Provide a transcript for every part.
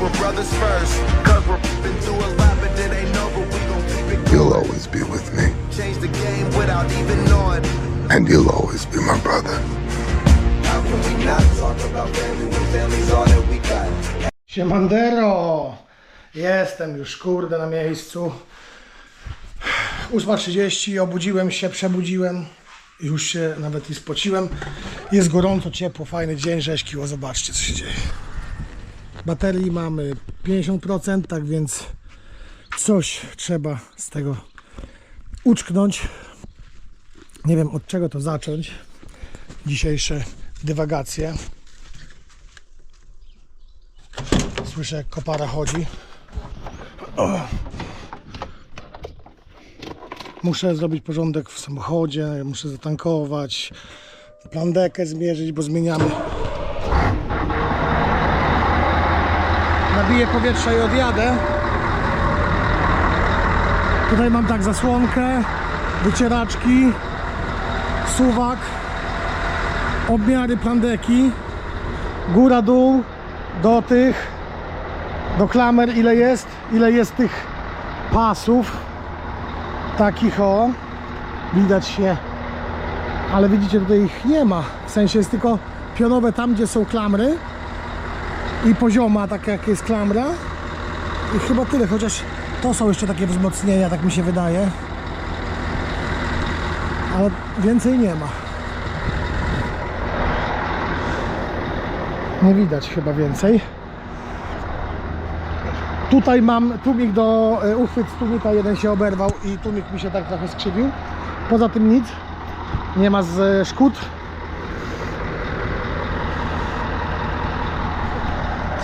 we're brothers first. Cause we're been through a lot, but it ain't over. We gon' keep it You'll always be with me, change the game without even knowing. and you'll always be my brother. How can we not talk about family when family's all that we got? Siemandero! Jestem już, kurde, na miejscu. 8.30, obudziłem się, przebudziłem. Już się nawet i spociłem. Jest gorąco, ciepło, fajny dzień, rzeźkiło. Zobaczcie, co się dzieje. Baterii mamy 50%, tak więc coś trzeba z tego uczknąć. Nie wiem, od czego to zacząć. Dzisiejsze dywagacje. Słyszę, jak kopara chodzi. O. Muszę zrobić porządek w samochodzie, muszę zatankować, plandekę zmierzyć, bo zmieniamy. Nabiję powietrza i odjadę. Tutaj mam tak zasłonkę, wycieraczki, suwak, obmiary plandeki, góra, dół, do tych, do klamer ile jest, ile jest tych pasów, takich o, widać się, ale widzicie tutaj ich nie ma, w sensie jest tylko pionowe tam, gdzie są klamry i pozioma, tak jak jest klamra i chyba tyle, chociaż to są jeszcze takie wzmocnienia, tak mi się wydaje, ale więcej nie ma. Nie widać chyba więcej. Tutaj mam tłumik do e, uchwyt tłumika, jeden się oberwał i tłumik mi się tak trochę skrzywił. Poza tym nic. Nie ma z e, szkód.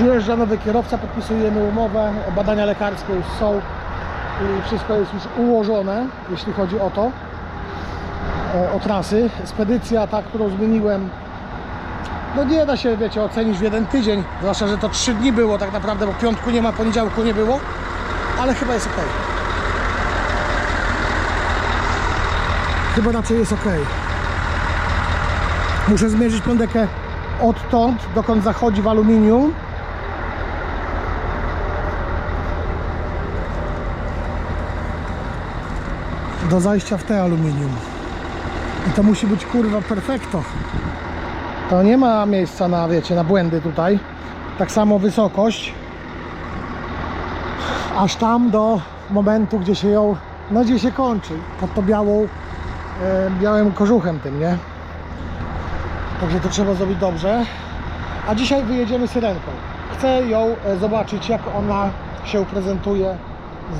Przyjeżdża nowy kierowca, podpisujemy umowę, badania lekarskie już są i wszystko jest już ułożone, jeśli chodzi o to, e, o trasy. Spedycja ta, którą zmieniłem, no nie da się, wiecie, ocenić w jeden tydzień, zwłaszcza, że to trzy dni było tak naprawdę, bo piątku nie ma, poniedziałku nie było, ale chyba jest ok. Chyba raczej jest ok. Muszę zmierzyć plądekę odtąd, dokąd zachodzi w aluminium. Do zajścia w te aluminium. I to musi być kurwa perfekto. To nie ma miejsca na, wiecie, na błędy tutaj. Tak samo wysokość. Aż tam do momentu, gdzie się ją, no gdzie się kończy. Pod to białą, e, białym kożuchem tym, nie? Także to trzeba zrobić dobrze. A dzisiaj wyjedziemy syrenką. Chcę ją e, zobaczyć, jak ona się prezentuje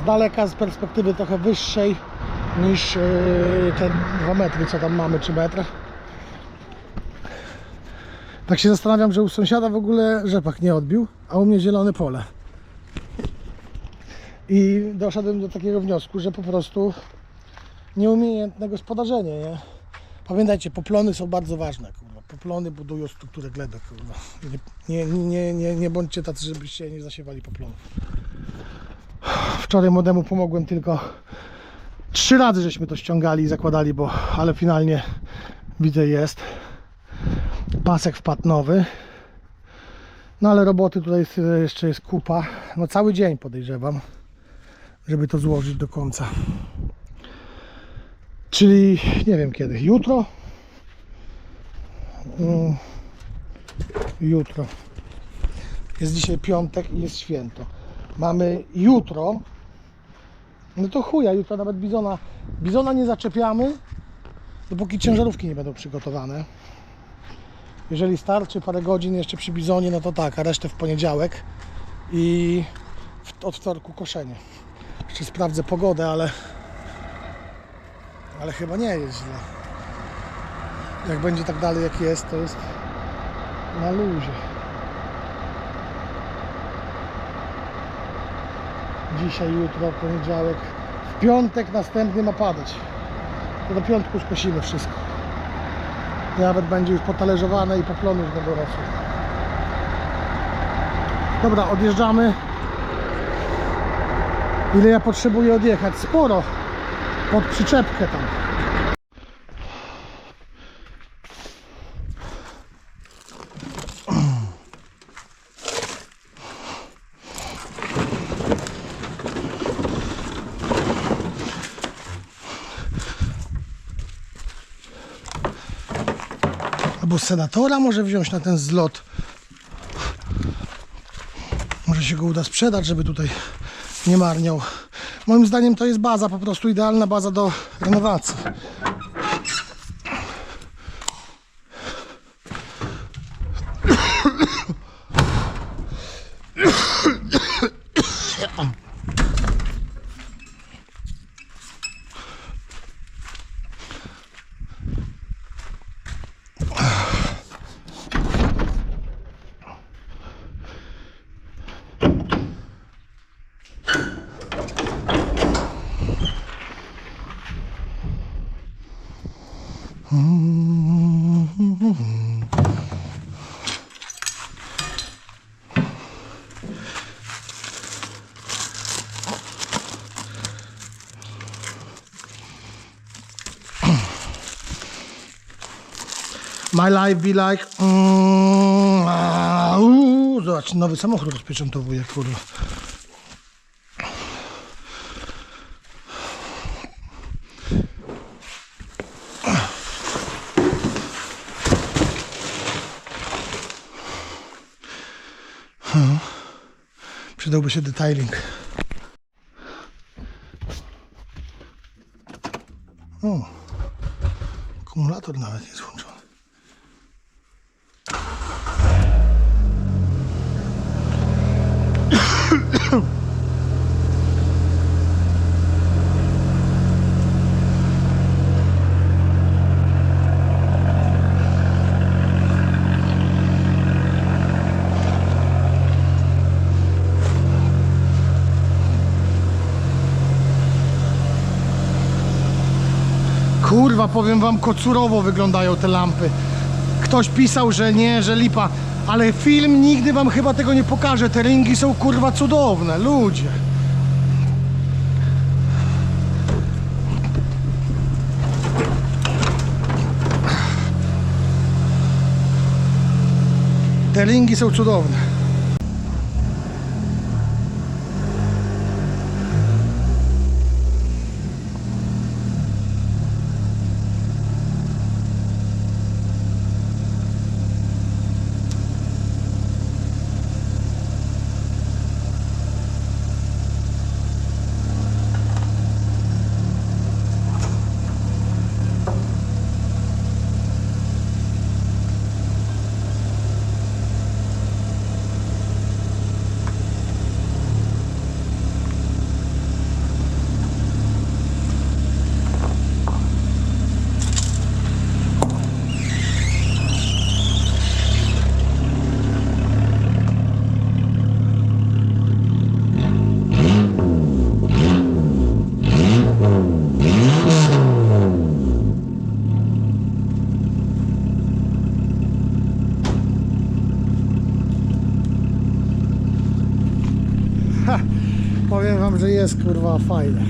z daleka, z perspektywy trochę wyższej niż e, te 2 metry, co tam mamy, 3 metry. Tak się zastanawiam, że u sąsiada w ogóle rzepak nie odbił, a u mnie zielone pole. I doszedłem do takiego wniosku, że po prostu nieumiejętne gospodarzenie, nie? Pamiętajcie, poplony są bardzo ważne, kurwa. Poplony budują strukturę gleby, kurwa. Nie, nie, nie, nie, nie bądźcie tacy, żebyście nie zasiewali poplonów. Wczoraj młodemu pomogłem tylko trzy razy, żeśmy to ściągali i zakładali, bo, ale finalnie widzę jest pasek wpadł nowy. No ale roboty tutaj jest, jeszcze jest kupa. No cały dzień podejrzewam, żeby to złożyć do końca. Czyli nie wiem kiedy. Jutro? Mm, jutro. Jest dzisiaj piątek i jest święto. Mamy jutro. No to chuja, jutro nawet bizona. Bizona nie zaczepiamy, dopóki ciężarówki nie będą przygotowane. Jeżeli starczy parę godzin jeszcze przy bizonie, no to tak, a resztę w poniedziałek i w, od wtorku koszenie. Jeszcze sprawdzę pogodę, ale ale chyba nie jest źle. Jak będzie tak dalej jak jest, to jest na luzie. Dzisiaj, jutro, poniedziałek. W piątek następny ma padać. To do piątku skosimy wszystko. Nawet będzie już potalerzowane i poplony już będą rosły. Dobra, odjeżdżamy. Ile ja potrzebuję odjechać? Sporo. Pod przyczepkę tam. Albo senatora może wziąć na ten zlot. Może się go uda sprzedać, żeby tutaj nie marniał. Moim zdaniem to jest baza, po prostu idealna baza do renowacji. My life be like... Mm, zobacz, nowy samochód rozpieczętowuje, kurwa. Przydałby się detailing. O, akumulator nawet jest włączony. Kurwa, powiem wam, kocurowo wyglądają te lampy. Ktoś pisał, że nie, że lipa, ale film nigdy wam chyba tego nie pokaże. Te ringi są kurwa cudowne, ludzie. Te ringi są cudowne. Powiem wam, że jest kurwa fajne.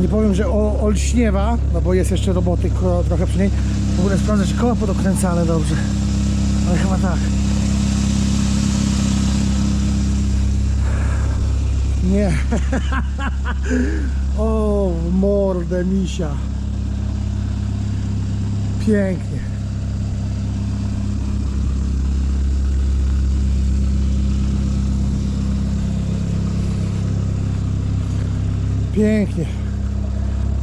Nie powiem, że olśniewa, no bo jest jeszcze roboty trochę przy niej. W ogóle sprawdzę, czy koła podokręcane dobrze. Ale chyba tak. Nie. o, mordę misia. Pięknie. Pięknie.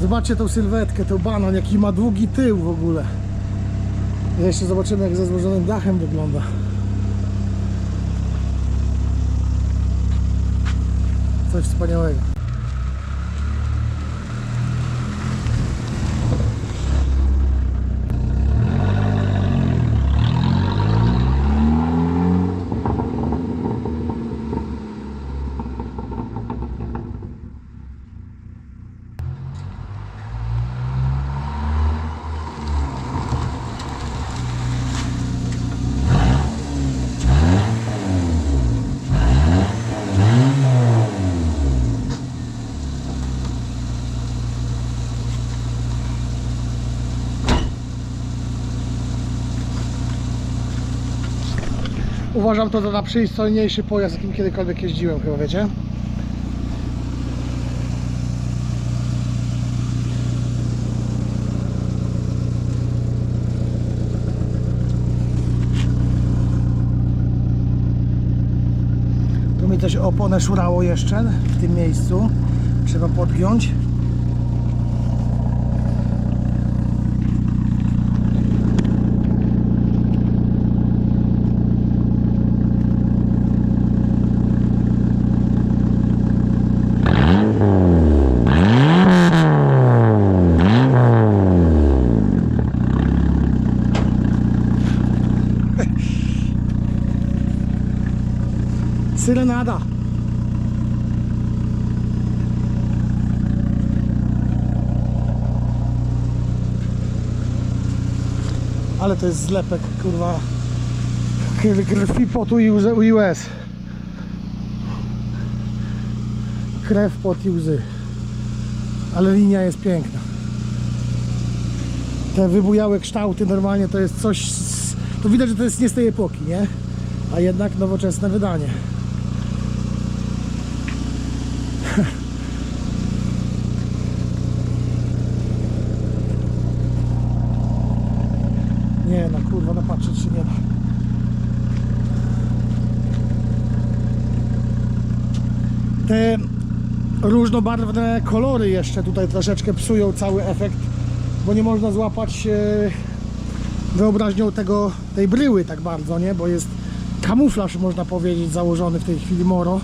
Zobaczcie tą sylwetkę, tą banan, jaki ma długi tył w ogóle. Jeszcze zobaczymy, jak ze złożonym dachem wygląda. Coś wspaniałego. Uważam to za najprzystojniejszy pojazd, jakim kiedykolwiek jeździłem, chyba wiecie. Tu mi coś oponę szurało jeszcze w tym miejscu. Trzeba podpiąć. Syrenada. Ale to jest zlepek, kurwa. Kr- Krwi, potu i łez. Krew, pot i łzy. Ale linia jest piękna. Te wybujałe kształty normalnie to jest coś... To widać, że to jest nie z tej epoki, nie? A jednak nowoczesne wydanie. Nie no kurwa, napatrzeć się nie da. Te różnobarwne kolory jeszcze tutaj troszeczkę psują cały efekt, bo nie można złapać e, wyobraźnią tego, tej bryły tak bardzo, nie? Bo jest kamuflaż, można powiedzieć, założony w tej chwili Moro,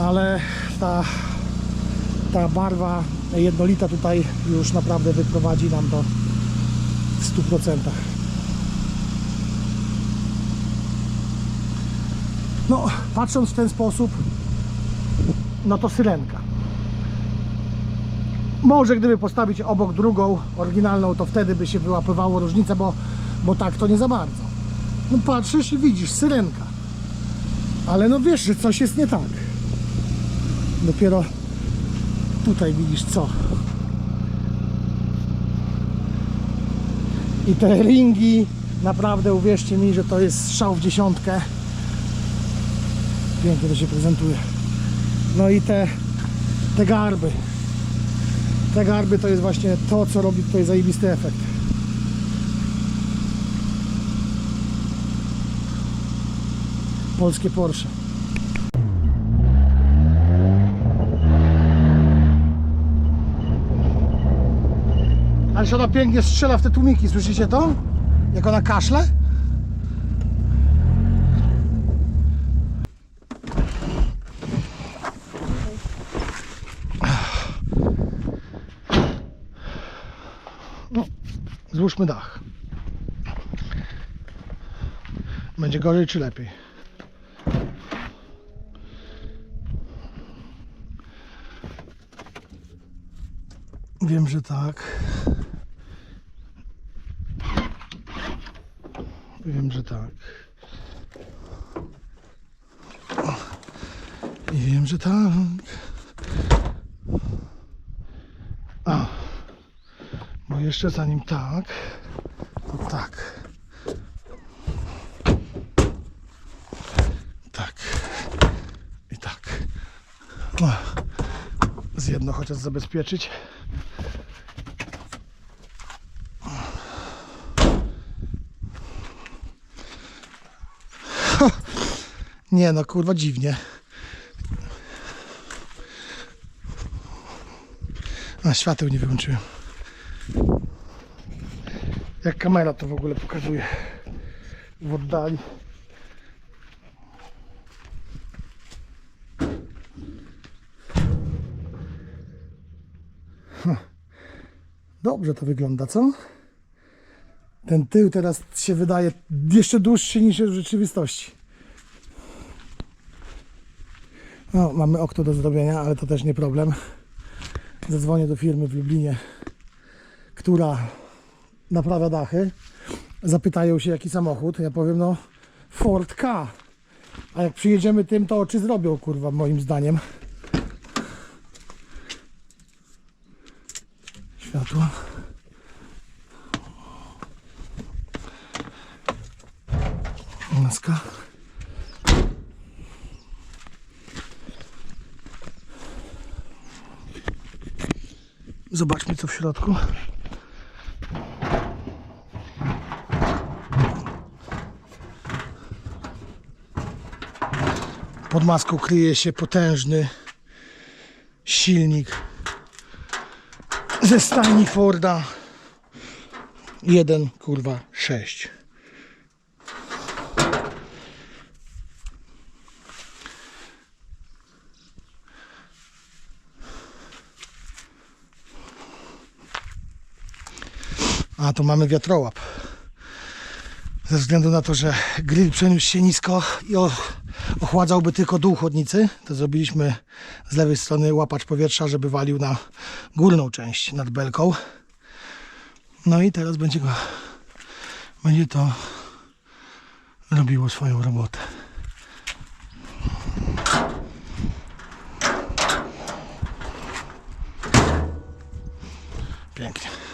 ale ta, ta barwa jednolita tutaj już naprawdę wyprowadzi nam to w 100%. No, patrząc w ten sposób, no to syrenka. Może gdyby postawić obok drugą, oryginalną, to wtedy by się wyłapywało różnica, bo, bo tak to nie za bardzo. No patrzysz i widzisz, syrenka. Ale no wiesz, że coś jest nie tak. Dopiero tutaj widzisz co. I te ringi, naprawdę uwierzcie mi, że to jest strzał w dziesiątkę. Pięknie to się prezentuje. No i te, te garby. Te garby to jest właśnie to, co robi tutaj zajebisty efekt. Polskie Porsche. Ale ona pięknie strzela w te tłumiki, słyszycie to? Jak ona kaszle? Złóżmy dach. Będzie gorzej czy lepiej? Wiem, że tak. Wiem, że tak. I wiem, że tak. A. Bo jeszcze zanim tak, to tak. Tak. I tak. O. Z jedno chociaż zabezpieczyć. Nie no, kurwa dziwnie. A, świateł nie wyłączyłem. Jak kamera to w ogóle pokazuje w oddali. Hm. Dobrze to wygląda, co? Ten tył teraz się wydaje jeszcze dłuższy niż w rzeczywistości. No, mamy okno do zrobienia, ale to też nie problem. Zadzwonię do firmy w Lublinie, która naprawia dachy, zapytają się jaki samochód, ja powiem no Ford K. A jak przyjedziemy tym, to oczy zrobią, kurwa, moim zdaniem. Światło. Maska. Zobaczmy co w środku. Pod maską kryje się potężny silnik ze stajni Forda 1 kurwa 6. A to mamy wiatrołap. Ze względu na to, że grill przeniósł się nisko i o- ochładzałby tylko dół chodnicy, to zrobiliśmy z lewej strony łapacz powietrza, żeby walił na górną część nad belką. No i teraz będzie go będzie to robiło swoją robotę. Pięknie.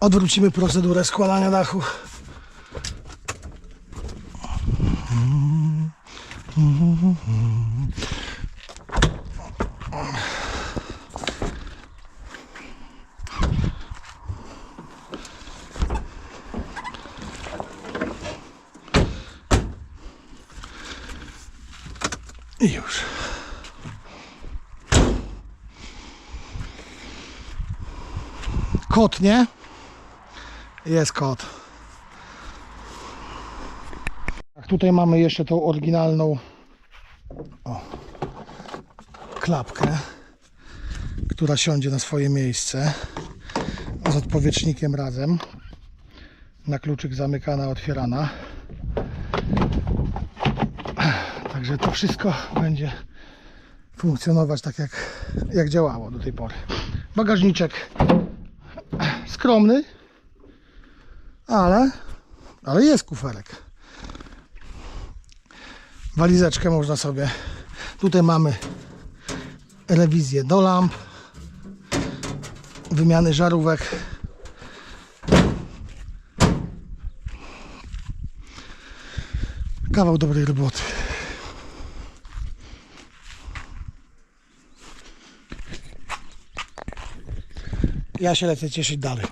Odwrócimy procedurę składania dachu. I już. Kot, nie? Jest kot. Tak, tutaj mamy jeszcze tą oryginalną o, klapkę, która siądzie na swoje miejsce z odpowietrznikiem razem. Na kluczyk zamykana, otwierana. Także to wszystko będzie funkcjonować tak jak, jak działało do tej pory. Bagażniczek skromny, ale, ale jest kuferek. Walizeczkę można sobie. Tutaj mamy rewizję do lamp, wymiany żarówek. Kawał dobrej roboty. Ja się lecę cieszyć dalej.